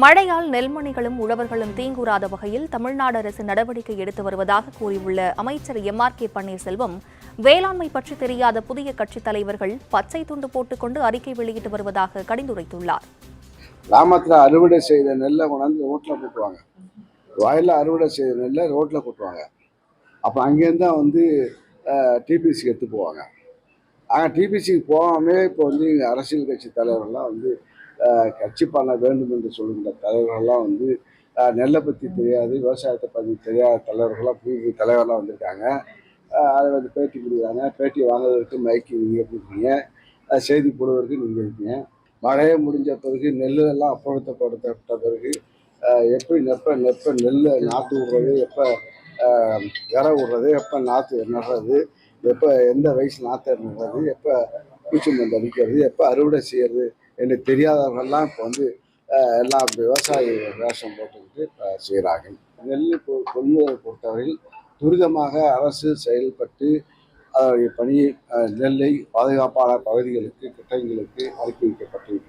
மழையால் நெல்மணிகளும் உழவர்களும் தீங்குறாத வகையில் தமிழ்நாடு அரசு நடவடிக்கை எடுத்து வருவதாக கூறியுள்ள அமைச்சர் எம் ஆர் கே பன்னீர்செல்வம் வேளாண்மை பற்றி தெரியாத புதிய கட்சித் தலைவர்கள் பச்சை துண்டு போட்டுக்கொண்டு அறிக்கை வெளியிட்டு வருவதாக கடிந்துரைத்துள்ளார். கிராமத்தில் அறுவடை செய்த நெல்லை கொண்டாந்து ரோட்டில் கொட்டுவாங்க. வயலில் அறுவடை செய்த நெல்லை ரோட்டில் கொட்டுவாங்க. அப்போ அங்கேருந்து தான் வந்து டிபிசி எடுத்து போவாங்க. ஆனால் டிபிசிக்கு போகாமே இப்போ வந்து இங்கே அரசியல் கட்சி தலைவர்கள்லாம் வந்து கட்சி பண்ண வேண்டும் என்று சொல்லுகின்ற தலைவர்கள்லாம் வந்து நெல்லை பற்றி தெரியாது விவசாயத்தை பற்றி தெரியாத தலைவர்கள்லாம் புதிய தலைவரெலாம் தலைவர்லாம் வந்திருக்காங்க அதை வந்து பேட்டி கொடுக்குறாங்க. பேட்டி வாங்குறதுக்கு மைக்கு நீங்கள் கொடுக்குறீங்க. செய்தி போடுவதற்கு நீங்கள் இருக்கீங்க. மழையே முடிஞ்ச பிறகு நெல் எல்லாம் அப்புறத்தப்படுத்தப்பட்ட பிறகு எப்படி நெப்ப நெப்ப நெல் நாற்று விடுறது எப்போ இற விடுறது எப்போ நாற்று நடுறது எப்போ எந்த வயசு நாற்று நடுறது எப்போ பூச்சி மருந்து அடிக்கிறது எப்போ அறுவடை செய்யறது என்று தெரியாதவர்கள்லாம் இப்போ வந்து எல்லாம் விவசாய வேஷம் போட்டுக்கிட்டு அஹ், செய்கிறாங்க நெல் கொள்முதலை பொறுத்தவரையில் துரிதமாக அரசு செயல்பட்டு அதனுடைய பணியை நெல்லை பாதுகாப்பான பகுதிகளுக்கு கிட்டங்களுக்கு அனுப்பி வைக்கப்பட்டிருக்கின்றது